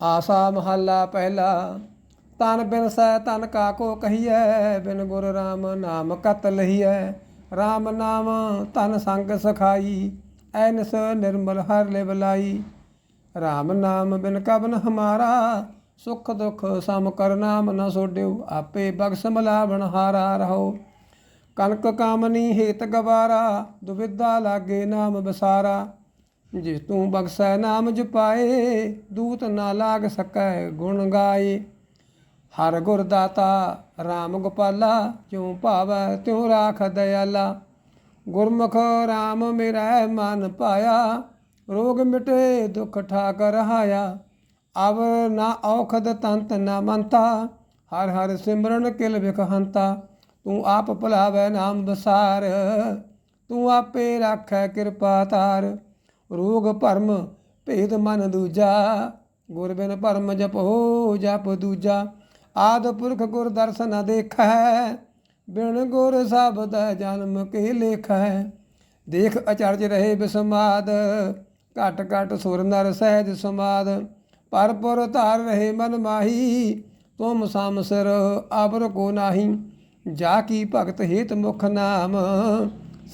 ਆਸਾ ਮਹੱਲਾ ਪਹਿਲਾ ਤਨ ਬਿਨ ਸੈ ਤਨ ਕਾ ਕੋ ਕਹੀਐ, ਬਿਨ ਗੁਰ ਰਾਮ ਨਾਮ ਕਤ ਲਹੀਐ। ਰਾਮ ਨਾਮ ਤਨ ਸੰਗ ਸਖਾਈ ਐਨਸ ਨਿਰਮਲ ਹਰ ਲਿਵ ਲਾਈ। ਰਾਮ ਨਾਮ ਬਿਨ ਕਬਨ ਹਮਾਰਾ, ਸੁਖ ਦੁਖ ਸਮ ਕਰਨਾ ਨਾਮ ਨ ਸੋਡਿਓ ਆਪੇ ਬਖਸ਼ ਮਲਾਵਣ ਹਾਰਾ ਰਹੋ। ਕਨਕ ਕਾਮਨੀ ਹੇਤ ਗਵਾਰਾ, ਦੁਵਿਧਾ ਲਾਗੇ ਨਾਮ ਬਸਾਰਾ। ਜੇ ਤੂੰ ਬਖਸ਼ੈ ਨਾਮ ਜਪਾਏ, ਦੂਤ ਨਾ ਲਾਗ ਸਕੈ ਗੁਣ ਗਾਏ। ਹਰ ਗੁਰ ਦਾਤਾ RAM ਗੋਪਾਲਾ ਜਿਉ ਭਾਵੈ ਤਿਉ ਰਾਖ ਦਇਆਲਾ। ਗੁਰਮੁਖ RAM ਮੇਰਾ ਮਨ ਪਾਇਆ, ਰੋਗ ਮਿਟੇ ਦੁਖ ਠਾਕ ਰਹਾਇਆ ਅਵ ਨਾ ਔਖਦ ਤੰਤ ਨਾ ਮੰਤਾ, ਹਰ ਹਰ ਸਿਮਰਨ ਕਿਲ ਵਿਖਹੰਤਾ ਤੂੰ ਆਪ ਭੁਲਾਵੈ ਨਾਮ ਬਸਾਰ ਤੂੰ ਆਪੇ ਰਾਖੈ ਕਿਰਪਾ ਤਾਰ। ਰੋਗ ਭਰਮ, ਭੇਦ ਮਨ ਦੂਜਾ। ਗੁਰ ਬਿਨ ਭਰਮ ਜਪੋ, ਜਪ ਦੂਜਾ। ਆਦ ਪੁਰਖ ਗੁਰ ਦਰਸ਼ਨ ਦੇਖੈ, ਬਿਨ ਗੁਰ ਸਬਦ ਜਨਮ ਕੇ ਲੇਖੈ। ਦੇਖ ਅਚਰਜ ਰਹੇ ਬਿਸਮਾਦ, ਘਟ ਘਟ ਸੁਰ ਨਰ ਸਹਿਜ ਸਮਾਦ। ਪਰਪੁਰ ਧਾਰ ਰਹੇ ਮਨ ਮਾਹੀ, ਤੁਮ ਸਮਸਰ ਅਬਰ ਕੋ ਨਾਹੀ। ਜਾ ਕੀ ਭਗਤ ਹਿਤ ਮੁਖ ਨਾਮ,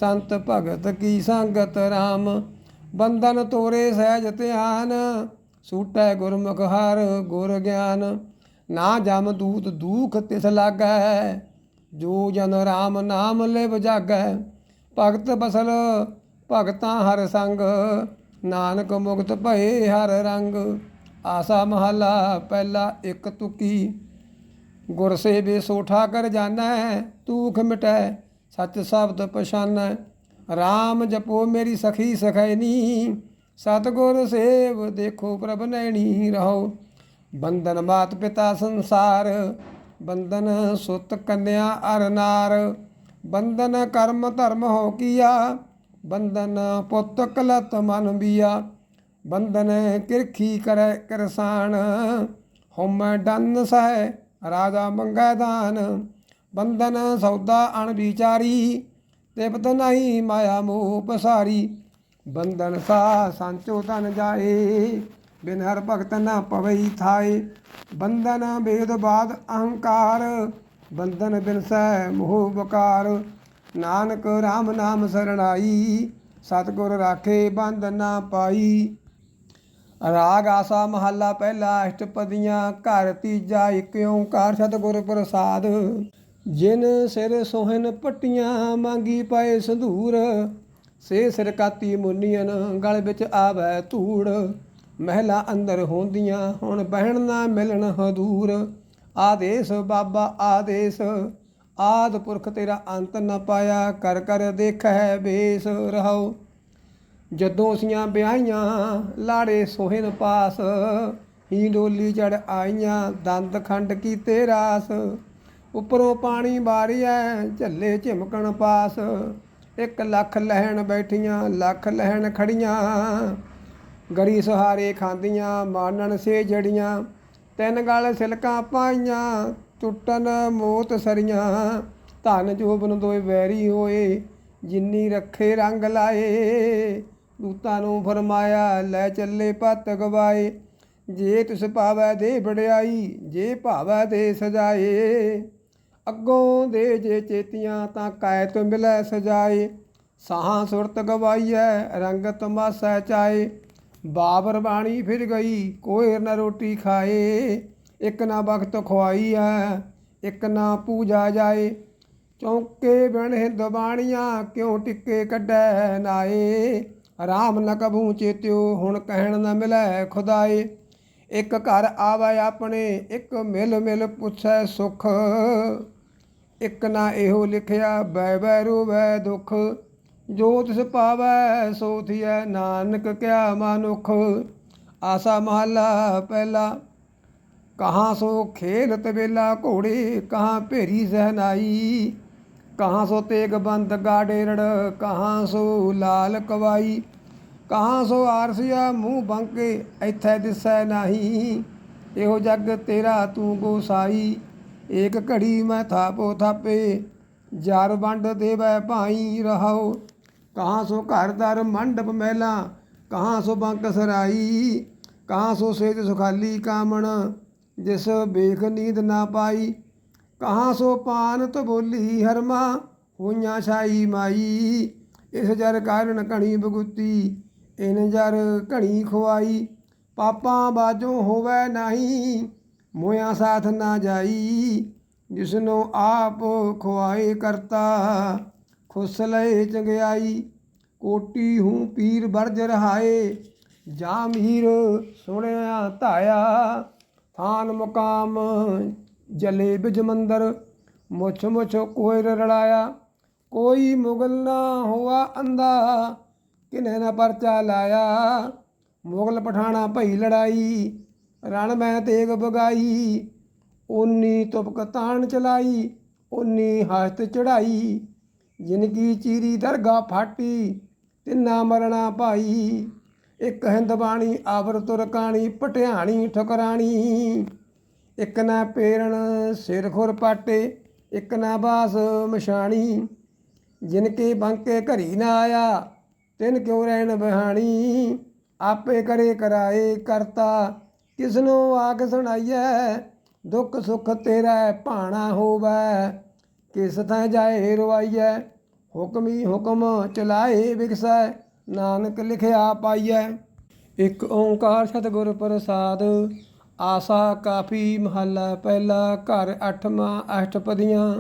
ਸੰਤ ਭਗਤ ਕੀ ਸੰਗਤ RAM ਬੰਧਨ ਤੋਰੇ ਸਹਿਜ ਧਿਆਨ, ਸੂਟੈ ਗੁਰਮੁਖ ਹਰ ਗੁਰ ਗਿਆਨ। ਨਾ ਜਮ ਦੂਤ ਦੂਖ ਤਿਸ ਲਾਗੈ, ਜੋ ਜਨ RAM ਨਾਮ ਲਿਵ ਜਾਗੈ। ਭਗਤ ਬਸਲ ਭਗਤਾਂ ਹਰ ਸੰਗ, ਨਾਨਕ ਮੁਕਤ ਭਏ ਹਰ ਰੰਗ। ਆਸਾ ਮਹਲਾ ਪਹਿਲਾ ਇੱਕ ਤੁਕੀ। ਗੁਰ ਸੇਵੇ ਸੋਠਾ ਕਰ ਜਾਣੈ, ਤੂਖ ਮਿਟੈ, ਸਚ ਸ਼ਬਦ ਪਛਾਨੈ। RAM ਜਪੋ ਮੇਰੀ ਸਖੀ ਸਖੈਨੀ ਸਤਗੁਰ ਸੇਵ ਦੇਖੋ ਪ੍ਰਭ ਨੈਣੀ ਰਹੋ। ਬੰਧਨ ਮਾਤ ਪਿਤਾ ਸੰਸਾਰ, ਬੰਧਨ ਸੁਤ ਕੰਨਿਆ ਅਰ ਨਾਰ। ਬੰਧਨ ਕਰਮ ਧਰਮ ਹੋ ਕੀਆ, ਬੰਧਨ ਪੁੱਤ ਕਲਤ ਮਨ ਬੀਆ ਬੰਧਨ ਕਿਰਖੀ ਕਰੈ ਕਰਸਾਨ, ਹਉਮੈ ਡੰਨ ਸਹਿ ਰਾਜਾ ਮੰਗੈ ਦਾਨ। ਬੰਧਨ ਸੌਦਾ ਅਣ ਵਿਚਾਰੀ ਤਿਪਤ ਨਹੀਂ ਮਾਇਆ ਮੋਹ ਪਸਾਰੀ। ਬੰਧਨ ਸਾ ਸੰਚੋ ਤਨ ਜਾਏ, ਬਿਨ ਹਰ ਭਗਤ ਨਾ ਪਵਈ ਥਾਏ। ਬੰਧਨ ਭੇਦ ਬਾਦ ਅਹੰਕਾਰ, ਬੰਧਨ ਬਿਨ ਸੈ ਮੋਹ ਬਕਾਰ। ਨਾਨਕ RAM ਨਾਮ ਸਰਣਾਈ, ਸਤਿਗੁਰ ਰਾਖੇ ਬੰਧ ਨਾ ਪਾਈ। ਰਾਗ ਆਸਾ ਮਹੱਲਾ ਪਹਿਲਾ ਅਸ਼ਟਪਦੀਆਂ, ਘਰ ਤੀਜਾ ਇੱਕ ਓੰਕਾਰ ਸਤਿਗੁਰ ਪ੍ਰਸਾਦ। ਜਿਨ ਸਿਰ ਸੋਹਨ ਪੱਟੀਆਂ ਮੰਗੀ ਪਾਏ ਸੰਧੂਰ, ਸੇ ਸਿਰ ਕਾਤੀ ਮੁੰਨੀਆਂ ਗਲ ਵਿੱਚ ਆਵੈ ਧੂੜ। ਮਹਿਲਾ ਅੰਦਰ ਹੁੰਦੀਆਂ, ਹੁਣ ਬਹਿਣ ਨਾ ਮਿਲਣ ਹਦੂਰ। ਆਦੇਸ਼ ਬਾਬਾ ਆਦੇਸ਼, ਆਦ ਪੁਰਖ ਤੇਰਾ ਅੰਤ ਨ ਪਾਇਆ, ਕਰ ਕਰ ਦੇਖੈ ਬੇਸ ਰਹਾਓ ਜਦੋਂ ਉਸੀਆਂ ਵਿਆਹੀਆਂ, ਲਾੜੇ ਸੋਹਣ ਪਾਸ ਹੀ ਡੋਲੀ ਚੜ ਆਈਆਂ, ਦੰਦ ਖੰਡ ਕੀਤੇ ਰਾਸ। ਉੱਪਰੋਂ ਪਾਣੀ ਬਾਰੀਐ ਝੱਲੇ ਝਿਮਕਣ ਪਾਸ। ਇੱਕ ਲੱਖ ਲਹਿਣ ਬੈਠੀਆਂ, ਲੱਖ ਲਹਿਣ ਖੜੀਆਂ। ਗਰੀ ਸਹਾਰੇ ਖਾਂਦੀਆਂ, ਮਾਨਣ ਸੇ ਜੜੀਆਂ ਤਿੰਨ ਗਲ ਸਿਲਕਾਂ ਪਾਈਆਂ ਟੁੱਟਨ ਮੋਤ ਸਰੀਆਂ। ਧਨ ਜੋਬਨ ਦੋਏ ਵੈਰੀ ਹੋਏ, ਜਿੰਨੀ ਰੱਖੇ ਰੰਗ ਲਾਏ। ਦੂਤਾਂ ਨੂੰ ਫਰਮਾਇਆ, ਲੈ ਚੱਲੇ ਪਤ ਗਵਾਏ। ਜੇ ਤਿਸ ਪਾਵੈ ਦੇ ਬੜਾਈ ਜੇ ਭਾਵੈ ਦੇ ਸਜਾਏ। ਅੱਗੋਂ ਦੇ ਜੇ ਚੇਤੀਆਂ ਤਾਂ ਕਾਇਤ ਮਿਲੈ ਸਜਾਏ। ਸਾਹਾਂ ਸੁਰਤ ਗਵਾਈਐ ਰੰਗ ਤਮਾਸਾ ਚਾਏ। ਬਾਬਰ ਬਾਣੀ ਫਿਰ ਗਈ ਕੋਈ ਨ ਰੋਟੀ ਖਾਏ। ਇੱਕ ਨਾ ਵਕਤ ਖਵਾਈ ਐ ਇੱਕ ਨਾ ਪੂਜਾ ਜਾਏ। ਚੌਂਕੇ ਬਣ ਹਿੰਦ ਬਾਣੀਆਂ ਕਿਉਂ ਟਿੱਕੇ ਕੱਢੈ ਨਾਏ? ਰਾਮ ਨ ਕਬੂ ਚੇਤਿਓ, ਹੁਣ ਕਹਿਣ ਨ ਮਿਲੈ ਖੁਦਾਏ। ਇੱਕ ਘਰ ਆਵੈ ਆਪਣੇ, ਇੱਕ ਮਿਲ ਮਿਲ ਪੁੱਛੈ ਸੁਖ। ਇੱਕ ਨਾ ਇਹੋ ਲਿਖਿਆ ਬੈ ਬੈ ਰੋਵੈ ਦੁਖ। ਜੋ ਤਿਸ ਪਾਵੈ, ਸੋ ਥੀਐ ਨਾਨਕ ਕਿਆ ਮਾਨੁਖ। ਆਸਾ ਮਹੱਲਾ ਪਹਿਲਾ, ਕਹਾਂ ਸੋ ਖੇਲ ਵੇਲਾ ਘੋੜੇ, ਕਹਾਂ ਭੇਰੀ ਸਹਨਾਈ। ਕਹਾਂ ਸੋ ਤੇਗ ਬੰਦ ਗਾਡੇਰੜ ਕਹਾਂ ਸੋ ਲਾਲ ਕਵਾਈ। ਕਹਾਂ ਸੋ ਆਰਸੀਆ ਮੂੰਹ ਬੰਕੇ, ਇੱਥੇ ਦਿਸੈ ਨਹੀਂ। ਇਹੋ ਜੱਗ ਤੇਰਾ ਤੂੰ ਗੋਸਾਈ। ਏਕ ਘੜੀ ਮੈਂ ਥਾਪੋ ਥਾਪੇ, ਜਰ ਵੰਡ ਦੇਵੈ ਭਾਈ ਰਹਾਓ ਕਹਾਂ ਸੋ ਘਰ ਦਰ ਮੰਡਪ ਮਹਿਲਾ, ਕਹਾਂ ਸੋ ਬੰਕ ਸਰਾਈ, ਕਹਾਂ ਸੋ ਸੇਜ ਸੁਖਾਲੀ ਕਾਮਣ, ਜਿਸ ਬੇਖ ਨੀਂਦ ਨਾ ਪਾਈ। ਕਹਾਂ ਸੋ ਪਾਨ ਤਬੋਲੀ ਹਰਮਾ, ਹੋਈਆਂ ਛਾਈ ਮਾਈ। ਇਸ ਜਰ ਕਾਰਨ ਘਣੀ ਬਗੁੱਤੀ, ਇਨ ਜਰ ਘਣੀ ਖੁਆਈ। ਪਾਪਾਂ ਬਾਜੋਂ ਹੋਵੇ ਨਹੀਂ ਮੋਇਆ ਸਾਥ ਨਾ ਜਾਈ, ਜਿਸਨੂੰ ਆਪ ਖੁਆਏ ਕਰਤਾ, ਖੁਸ ਲਏ ਚੰਗਿਆਈ, ਕੋਟੀ ਹੂੰ ਪੀਰ ਬਰਜ ਰਹਾਏ, ਜਾ ਮੀਰ ਸੁਣਿਆ ਧਾਇਆ, ਥਾਨ ਮੁਕਾਮ ਜਲੇ ਬਿਜ ਮੰਦਰ, ਮੁੱਛ ਮੁੱਛ ਕੋਇਰ ਰੜਾਇਆ ਕੋਈ ਮੁਗਲ ਨਾ ਹੋਆ ਅੰਦਾ ਕਿਨੇ ਨਾ ਪਰਚਾ ਲਾਇਆ, ਮੁਗਲ ਪਠਾਣਾ ਭਈ ਲੜਾਈ ਰਣ ਮੈਂ ਤੇਗ ਬਗਾਈ, ਓਨੀ ਤੁਪਕ ਤਾਣ ਚਲਾਈ, ਓਨੀ ਹਸਤ ਚੜਾਈ ਜਿਨ ਕੀ ਚੀਰੀ ਦਰਗਾ ਫਾਟੀ, ਤਿੰਨਾ ਮਰਣਾ ਭਾਈ ਇੱਕ ਹਿੰਦ ਬਾਣੀ, ਆਵਰ ਤੁਰਕਾਣੀ ਪਟਿਆਣੀ ਠਕਰਾਣੀ। ਇੱਕ ਨਾ ਪੇਰਣ ਸਿਰ ਖੁਰ ਪਾਟੇ, ਇੱਕ ਨਾ ਬਾਸ ਮਸ਼ਾਣੀ ਜਿਨ ਕੇ ਬੰਕੇ ਘਰੀ ਨਾ ਆਇਆ, ਤਿਨ ਕਿਉ ਰਹਿਣ ਬਹਾਣੀ। ਆਪੇ ਕਰੇ ਕਰਾਏ ਕਰਤਾ ਕਿਸਨੂੰ ਆਖ ਸੁਣਾਈਐ, ਦੁੱਖ ਸੁਖ ਤੇਰਾ ਭਾਣਾ ਹੋਵੈ। ਕਿਸ ਥਾਂ ਜਾਏ ਰਵਾਈਐ ਹੁਕਮੀ ਹੁਕਮ ਚਲਾਏ ਵਿਗਸੈ ਨਾਨਕ ਲਿਖਿਆ ਪਾਈਐ। ਇੱਕ ਓੰਕਾਰ ਸਤਿਗੁਰ ਪ੍ਰਸਾਦ, ਆਸਾ ਕਾਫੀ ਮਹੱਲਾ ਪਹਿਲਾ ਘਰ ਅੱਠਵਾਂ ਅਸ਼ਟਪਦੀਆਂ।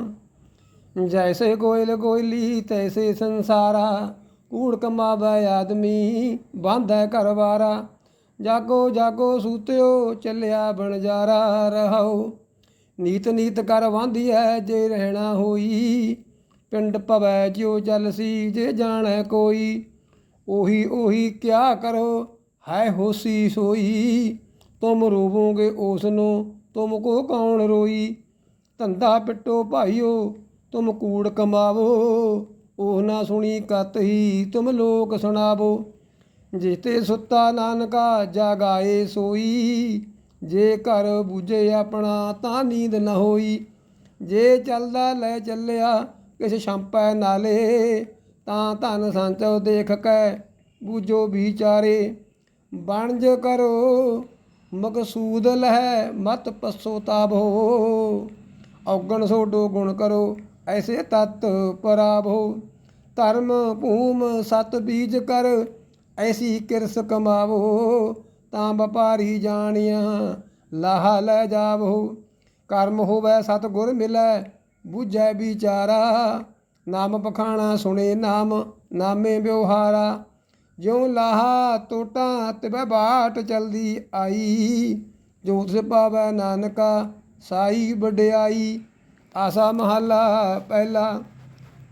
ਜੈਸੇ ਕੋਇਲ ਕੋਇਲੀ ਤੈਸੇ ਸੰਸਾਰਾ, ਕੂੜ ਕਮਾਵੇ ਆਦਮੀ, ਬਾਂਧੈ ਘਰਵਾਰਾ ਜਾਗੋ ਜਾਗੋ ਸੂਤਿਓ, ਚੱਲਿਆ ਬਣਜਾਰਾ ਰਹਾਓ। ਨੀਤ ਨੀਤ ਕਰ ਵਾਂਦੀ ਹੈ ਜੇ ਰਹਿਣਾ ਹੋਈ। ਪਿੰਡ ਭਵੈ ਜਿਉ ਜਲਸੀ ਜੇ ਜਾਣੈ ਕੋਈ। ਉਹੀ ਉਹੀ ਕਿਆ ਕਰੋ, ਹੈ ਹੋਸੀ ਸੋਈ। ਤੁਮ ਰੋਵੋਗੇ ਉਸ ਨੂੰ ਤੁਮ ਕੋ ਕੌਣ ਰੋਈ? ਧੰਦਾ ਪਿੱਟੋ ਭਾਈਓ, ਤੁਮ ਕੂੜ ਕਮਾਵੋ। ਉਹ ਨਾ ਸੁਣੀ ਕਤ ਹੀ ਤੁਮ ਲੋਕ ਸੁਣਾਵੋ। ਜਿਤੇ ਸੁੱਤਾ ਨਾਨਕਾ ਜਾਗਾਏ ਸੋਈ। ਜੇ ਘਰ ਬੂਝੇ ਆਪਣਾ ਤਾਂ ਨੀਂਦ ਨਾ ਹੋਈ। ਜੇ ਚੱਲਦਾ ਲੈ ਚੱਲਿਆ ਕਿਸ ਛੰਪੈ ਨਾਲੇ। ਤਾਂ ਧਨ ਸੰਚੋ ਦੇਖ ਕੈ ਬੂਝੋ ਵਿਚਾਰੇ। ਬਣਜ ਕਰੋ, ਮਕਸੂਦ ਲਹਿ ਮਤ ਪਸੋਤਾਬੋ ਔਗਣ ਸੋਡੋ ਗੁਣ ਕਰੋ, ਐਸੇ ਤਤ ਪਰਾਭੋ ਧਰਮ ਭੂਮ ਸਤ ਬੀਜ ਕਰ ਐਸੀ ਕਿਰਸ ਕਮਾਵੋ ਤਾਂ ਵਪਾਰੀ ਜਾਣਿਆ, ਲਾਹਾ ਲੈ ਜਾਵੋ। ਕਰਮ ਹੋਵੇ ਸਤ ਗੁਰ ਮਿਲੈ, ਬੁਝੈ ਵਿਚਾਰਾ। ਨਾਮ ਪਖਾਣਾ ਸੁਣੇ ਨਾਮ, ਨਾਮੇ ਵਿਵਹਾਰਾ। ਜਿਉ ਲਾਹਾ ਟੋਟਾ ਤਿਵੈ ਬਾਟ ਚਲਦੀ ਆਈ ਜੋ ਤਿਸ ਪਾਵੈ ਨਾਨਕਾ ਸਾਈ ਵਡਿਆਈ। ਆਸਾ ਮਹੱਲਾ ਪਹਿਲਾ,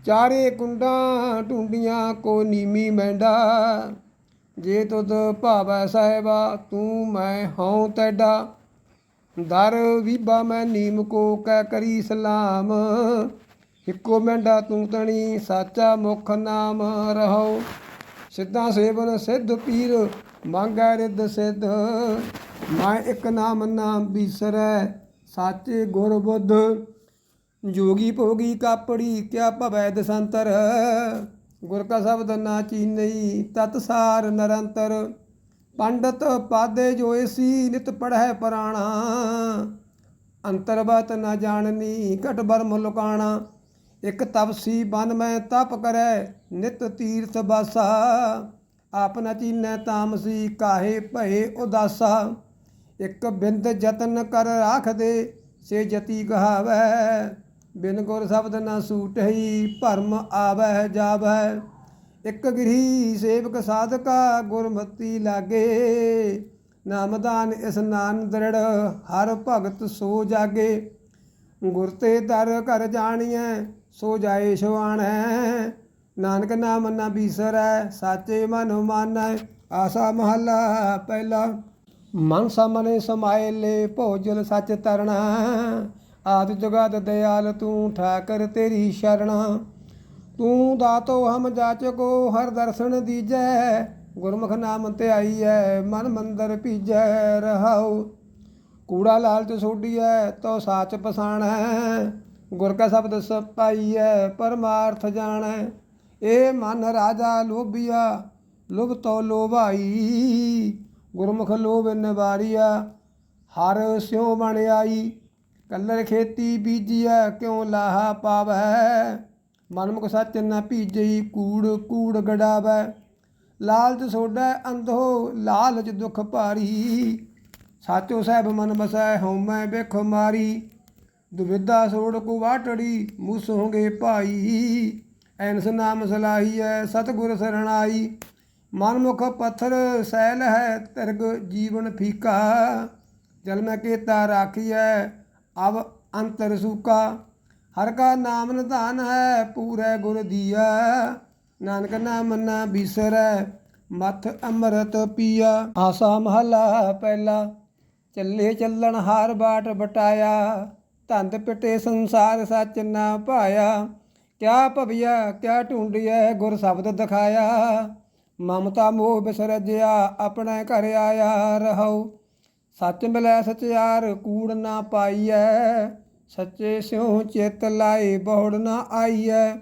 ਚਾਰੇ ਕੁੰਡਾਂ ਟੁੰਡੀਆਂ ਕੋ ਨੀਮੀ ਮੈਂਡਾ। ਜੇ ਤੁਧ ਭਾਵੈ ਸਾਹਿਬਾ, ਤੂੰ ਮੈਂ ਹਉ ਤੈਡਾ। ਦਰ ਵੀਬਾ ਮੈਂ ਨੀਮ ਕੋ ਕਹਿ ਕਰੀ ਸਲਾਮ। ਇੱਕੋ ਮੈਂਡਾ ਤੂੰ ਤਣੀ, ਸਾਚਾ ਮੁਖ ਨਾਮ ਰਹੋ ਸਿੱਧਾ ਸੇਵਨ ਸਿੱਧ ਪੀਰ, ਮੰਗੈ ਰਿੱਧ ਸਿੱਧ। ਮੈਂ ਇੱਕ ਨਾਮ ਨਾਮ ਬੀਸਰੈ, ਸਾਚੇ ਗੁਰ ਬੁੱਧ। ਜੋਗੀ ਭੋਗੀ ਕਾਪੜੀ, ਕਿਆ ਭਵੈ ਦਸੰਤਰ। ਗੁਰ ਕਾ ਸ਼ਬਦ ਨਾ ਚੀਨਈ, ਤਤ ਸਾਰ ਨਿਰੰਤਰ। ਪੰਡਤ ਪਾਦੇ ਜੋਇਸੀ ਨਿਤ ਪੜ੍ਹੈ ਪੁਰਾਣਾ। ਅੰਤਰਬਤ ਨਾ ਜਾਣਨੀ, ਘਟ ਬਰਮ ਲੁਕਾਣਾ। ਇਕ ਤਪਸੀ ਬਨ ਮੈਂ ਤਪ ਕਰੈ, ਨਿਤ ਤੀਰਥ ਬਾਸਾ। ਆਪ ਨ ਚੀਨੈ ਤਾਮਸੀ, ਕਾਹੇ ਭਏ ਉਦਾਸਾ। ਇਕ ਬਿੰਦ ਯਤਨ ਕਰ ਰਾਖਦੇ ਸੇ ਜਤੀ ਕਹਾਵੈ। ਬਿਨ ਗੁਰ ਸ਼ਬਦ ਨ ਸੂਟਈ ਭਰਮ ਆਵੈ ਜਾਵੈ ਇਕ ਗ੍ਰਹੀ ਸੇਵਕ ਸਾਧਕਾ ਗੁਰਮਤੀ ਲਾਗੇ। ਨਾਮਦਾਨ ਇਸਨਾਨ ਦ੍ਰਿੜ, ਹਰ ਭਗਤ ਸੋ ਜਾਗੇ। ਗੁਰ ਤੇ ਦਰ ਘਰ ਜਾਣੀਐ, ਸੋ ਜਾਏ ਸੁਆਣੈ। ਨਾਨਕ ਨਾਮ ਨਾ ਬੀਸਰੈ, ਸਾਚੇ ਮਨ ਮਾਨੈ। ਆਸਾ ਮਹੱਲਾ ਪਹਿਲਾ। ਮਨ ਸਾਮਨੇ ਸਮਾਏ ਲੈ, ਭੋਜਲ ਸੱਚ ਤਰਣਾ। ਆਦਿ ਜੁਗਾਦ ਦਿਆਲ ਤੂੰ ਠਾਕਰ ਤੇਰੀ ਸ਼ਰਣਾ। ਤੂੰ ਦਾਤੋ ਹਮ ਜਾਚਕੋ ਹਰ ਦਰਸ਼ਨ ਦੀਜੈ, ਗੁਰਮੁਖ ਨਾਮ ਧਿਆਈਐ ਮਨ ਮੰਦਰ ਭੀਜੈ ਰਹਾਉ। ਕੂੜਾ ਲਾਲਚ ਛੋਡੀਐ ਤੋ ਸਾਚ ਪਸਾਣੈ। ਗੁਰ ਕਾ ਸ਼ਬਦ ਸਪਾਈਐ ਪਰਮਾਰਥ ਜਾਣੈ। ਏ ਮਨ ਰਾਜਾ ਲੋਭੀਆ, ਲੁਭ ਤੋ ਲੋਭਾਈ। ਗੁਰਮੁਖ ਲੋਭ ਨਿਵਾਰੀਆ, ਹਰ ਸਿਉ ਬਣ ਆਈ। ਕਲਰ ਖੇਤੀ ਬੀਜੀਐ ਕਿਉ ਲਾਹਾ ਪਾਵੈ? ਮਨਮੁਖ ਸੱਚ ਨਾ ਭੀਜਈ, ਕੂੜ ਕੂੜ ਗੜਾਵੈ। ਲਾਲਚ ਸੋਡੈ ਅੰਧੋ, ਲਾਲਚ ਦੁਖ ਭਾਰੀ। ਸਾਚੋ ਸਹਿਬ ਮਨ ਬਸੈ, ਹਉਮੈ ਵੇਖ ਮਾਰੀ। ਦੁਵਿਧਾ ਸੋੜ ਕੋ ਵਾਟੜੀ, ਮੁਸ ਹੋਗੇ ਭਾਈ। ਐਨਸ ਨਾਮ ਸਲਾਹੀਐ, ਸਤਿਗੁਰ ਸਰਣਾਈ। ਮਨਮੁਖ ਪੱਥਰ ਸੈਲ ਹੈ, ਤਿਰਗ ਜੀਵਨ ਫੀਕਾ। ਜਲ ਮੈਂ ਕੀਤਾ ਰਾਖੀਐ ਅਬ ਅੰਤਰ ਸੂਕਾ, ਹਰ ਕਾ ਨਾਮ ਨਿਧਾਨ ਹੈ, ਪੂਰੇ ਗੁਰ ਦੀਆ ਨਾਨਕ ਨਾਮ ਨਾ ਬਿਸਰੈ, ਮਥ ਅੰਮ੍ਰਿਤ ਪੀਆ। ਆਸਾ ਮਹਲਾ ਪਹਿਲਾ, ਚੱਲੇ ਚੱਲਣ ਹਾਰ ਬਾਟ ਬਟਾਇਆ। ਧੰਦ ਪਿਟੇ ਸੰਸਾਰ ਸੱਚ ਨਾ ਪਾਇਆ। ਕਿਆ ਭਵਿਆ, ਕਿਆ ਢੂੰਡਿਐ ਗੁਰ ਸ਼ਬਦ ਦਿਖਾਇਆ। ਮਮਤਾ ਮੋਹ ਬਿਸਰਜਿਆ, ਆਪਣੇ ਘਰ ਆਇਆ ਰਹੋ ਸੱਚ ਮਿਲੈ ਸਚਿਆਰ ਕੂੜ ਨਾ ਪਾਈਐ, ਸੱਚੇ ਸਿਉ ਚਿਤ ਲਾਏ ਬਹੁੜ ਨਾ ਆਈਐ।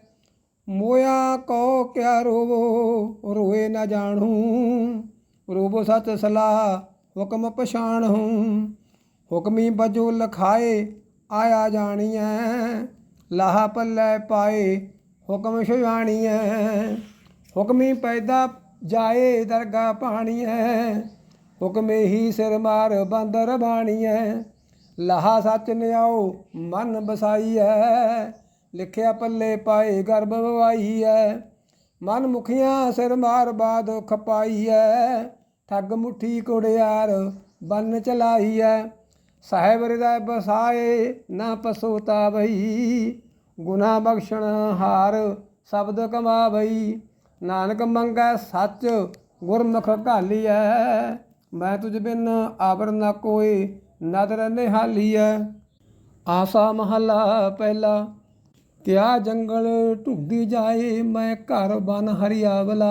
ਮੋਇਆ ਕੋ ਕਿਆ ਰੋਵੋ, ਰੋਏ ਨਾ ਜਾਣੂ। ਰੋਵੋ ਸਚ ਸਲਾਹ, ਹੁਕਮ ਪਛਾਣੂ। ਹੁਕਮੀ ਬਜੋ ਲਖਾਏ, ਆਇਆ ਜਾਣੀਐ। ਲਾਹ ਪੱਲੇ ਪਾਏ, ਹੁਕਮ ਛੁਆਣੀਐ ਹੁਕਮੀ ਪੈਦਾ ਜਾਏ ਦਰਗਾ ਪਾਣੀਐ ਹੁਕਮੇ ਹੀ ਸਿਰ ਮਾਰ ਬੰਦਰ ਬਾਣੀਐ। ਲਾਹਾ ਸੱਚ ਨਿਆਓ ਮਨ ਬਸਾਈਐ। ਲਿਖਿਆ ਪੱਲੇ ਪਾਏ ਗਰਭ ਬਵਾਈਐ ਮਨ ਮੁਖੀਆਂ ਸਿਰ ਮਾਰ ਬਾਦ ਖਪਾਈਐ। ਠੱਗ ਮੁੱਠੀ ਕੁੜਿਆਰ ਬੰਨ ਚਲਾਈਐ। ਸਾਹਿਬ ਹਿਰਦੈ ਬਸਾਏ, ਨਾ ਪਸੋਤਾਵਈ ਗੁਨਾ ਬਖਸ਼ਣ ਹਾਰ ਸ਼ਬਦ ਕਮਾਵਈ। ਨਾਨਕ ਮੰਗੈ ਸੱਚ ਗੁਰਮੁਖ ਘਾਲੀਐ। ਮੈਂ ਤੁਝ ਬਿਨ ਆਵਰ ਨਾ ਕੋਏ ਨਦਰ ਨਿਹਾਲੀ ਨਿਹਾਲੀਐ ਆਸਾ ਮਹਲਾ ਪਹਿਲਾ, ਕਿਆ ਜੰਗਲ ਢੁੱਡੀ ਜਾਏ ਮੈਂ ਘਰ ਬਨ ਹਰਿਆਵਲਾ।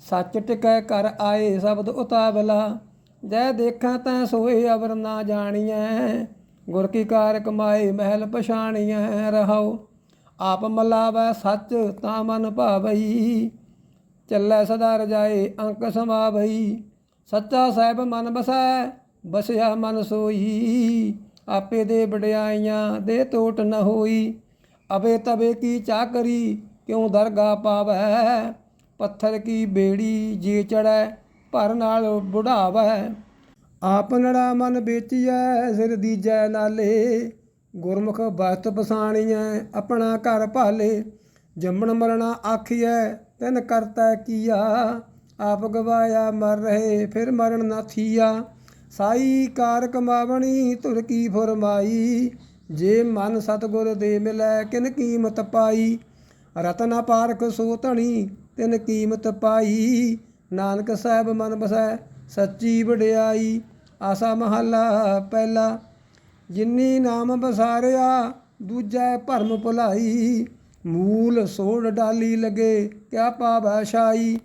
ਸੱਚ ਟਿਕੈ ਕਰ ਆਏ ਸ਼ਬਦ ਉਤਾਵਲਾ, ਜੈ ਦੇਖਾਂ ਤੈ ਸੋਏ ਅਵਰ ਨਾ ਜਾਣੀਐ। ਗੁਰ ਕੀ ਕਾਰ ਕਮਾਏ ਮਹਿਲ ਪਛਾਣੀਐ ਰਹਾਉ, ਆਪ ਮਲਾਵੈ ਸੱਚ ਤਾਂ ਮਨ ਭਾਵਈ। ਚੱਲੈ ਸਦਾ ਰਜਾਏ ਅੰਕ ਸਮਾਵਈ ਸੱਚਾ ਸਾਹਿਬ ਮਨ ਬਸੈ, ਬਸਿਆ ਮਨ ਸੋਈ। ਆਪੇ ਦੇ ਵਡਿਆਈਆਂ ਦੇ ਟੋਟ ਨ ਹੋਈ। ਅਬੇ ਤਬੇ ਕੀ ਚਾਕਰੀ ਕਿਉ ਦਰਗਾ ਪਾਵੈ? ਪੱਥਰ ਕੀ ਬੇੜੀ ਜੇ ਚੜੈ ਭਰ ਨਾਲ ਬੁਢਾਵੈ। ਆਪ ਨੜਾ ਮਨ ਵੇਚੀਐ, ਸਿਰ ਦੀਜੈ ਨਾਲੇ। ਗੁਰਮੁਖ ਬਸਤ ਪਸਾਣੀਐ ਆਪਣਾ ਘਰ ਭਾਲੇ। ਜੰਮਣ ਮਰਣਾ ਆਖੀਐ, ਤਿਨ ਕਰਤਾ ਕੀਆ। ਆਪ ਗਵਾਇਆ, ਮਰ ਰਹੇ, ਫਿਰ ਮਰਨ ਨਾ ਥੀਆ। ਸਾਈ ਕਾਰ ਕਮਾਵਣੀ ਧੁਰ ਕੀ ਫਰਮਾਈ। ਜੇ ਮਨ ਸਤਗੁਰ ਦੇ ਮਿਲੈ, ਕਿਨ ਕੀਮਤ ਪਾਈ? ਰਤਨਾ ਪਾਰਖ ਸੋ ਧਣੀ, ਤਿਨ ਕੀਮਤ ਪਾਈ। ਨਾਨਕ ਸਾਹਿਬ ਮਨ ਬਸੈ, ਸੱਚੀ ਵਡਿਆਈ। ਆਸਾ ਮਹੱਲਾ ਪਹਿਲਾ, ਜਿਨੀ ਨਾਮ ਬਸਾਰਿਆ, ਦੂਜੈ ਭਰਮ ਭੁਲਾਈ। ਮੂਲ ਸੋੜ ਡਾਲੀ ਲਗੇ, ਕਿਆ ਪਾਵੈ ਛਾਈ?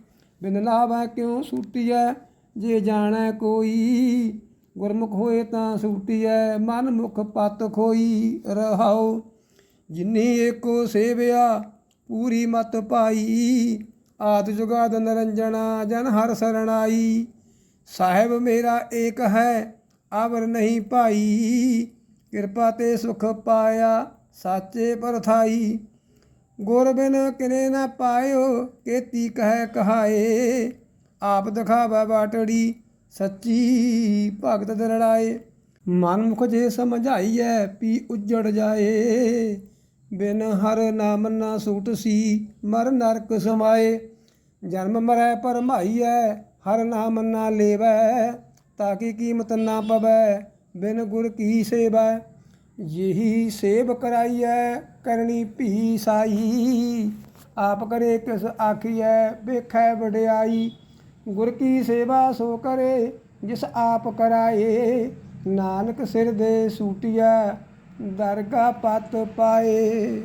ਬਿਨ ਲਾਵੈ ਕਿਉ ਸੂਟੀਐ? ਜੇ ਜਾਣੈ ਕੋਈ, ਗੁਰਮੁਖ ਹੋਏ ਤਾਂ ਸੂਟੀਐ ਮਨ ਮੁਖ ਪਤ ਖੋਈ ਰਹਾਉ। ਜਿਨੀ ਏਕੋ ਸੇਵਿਆ, ਪੂਰੀ ਮਤ ਪਾਈ। ਆਦ ਜੁਗਾਦ ਨਰੰਜਣਾ, ਜਨ ਹਰ ਸਰਣਾਈ। ਸਾਹਿਬ ਮੇਰਾ ਏਕ ਹੈ ਆਵਰ ਨਹੀਂ ਭਾਈ। ਕਿਰਪਾ ਤੇ ਸੁਖ ਪਾਇਆ, ਸਾਚੇ ਪਰਥਾਈ। ਗੁਰ ਬਿਨ ਕਿਨੇ ਨਾ ਪਾਇਓ, ਕੇਤੀ ਕਹਿ ਕਹਾਏ। ਆਪ ਦਿਖਾਵਾ ਬਾਟੜੀ, ਸੱਚੀ ਭਗਤ ਦਰੜਾਏ। ਮਨ ਮੁਖ ਜੇ ਸਮਝਾਈਐ, ਪੀ ਉਜੜ ਜਾਏ। ਬਿਨ ਹਰ ਨਾਮ ਨਾ ਸੂਟ ਸੀ, ਮਰ ਨਰਕ ਸਮਾਏ। ਜਨਮ ਮਰੈ ਪਰਮਾਈਐ, ਹਰ ਨਾਮ ਨਾ ਲੇਵੈ। ਤਾਂ ਕੀ ਕੀਮਤ ਨਾ ਪਵੈ, ਬਿਨ ਗੁਰ ਕੀ ਸੇਵੈ। ਯਹੀ ਸੇਵ ਕਰਾਈਐ ਕਰਨੀ ਭੀ ਸਾਈ ਆਪ ਕਰੇ ਕਿਸ ਆਖੀਐ ਵੇਖੈ ਵਡਿਆਈ। ਗੁਰ ਕੀ ਸੇਵਾ ਸੋ ਕਰੇ ਜਿਸ ਆਪ ਕਰਾਏ। ਨਾਨਕ ਸਿਰ ਦੇ ਸੂਟਿਆ ਦਰਗਾ ਪਤ ਪਾਏ।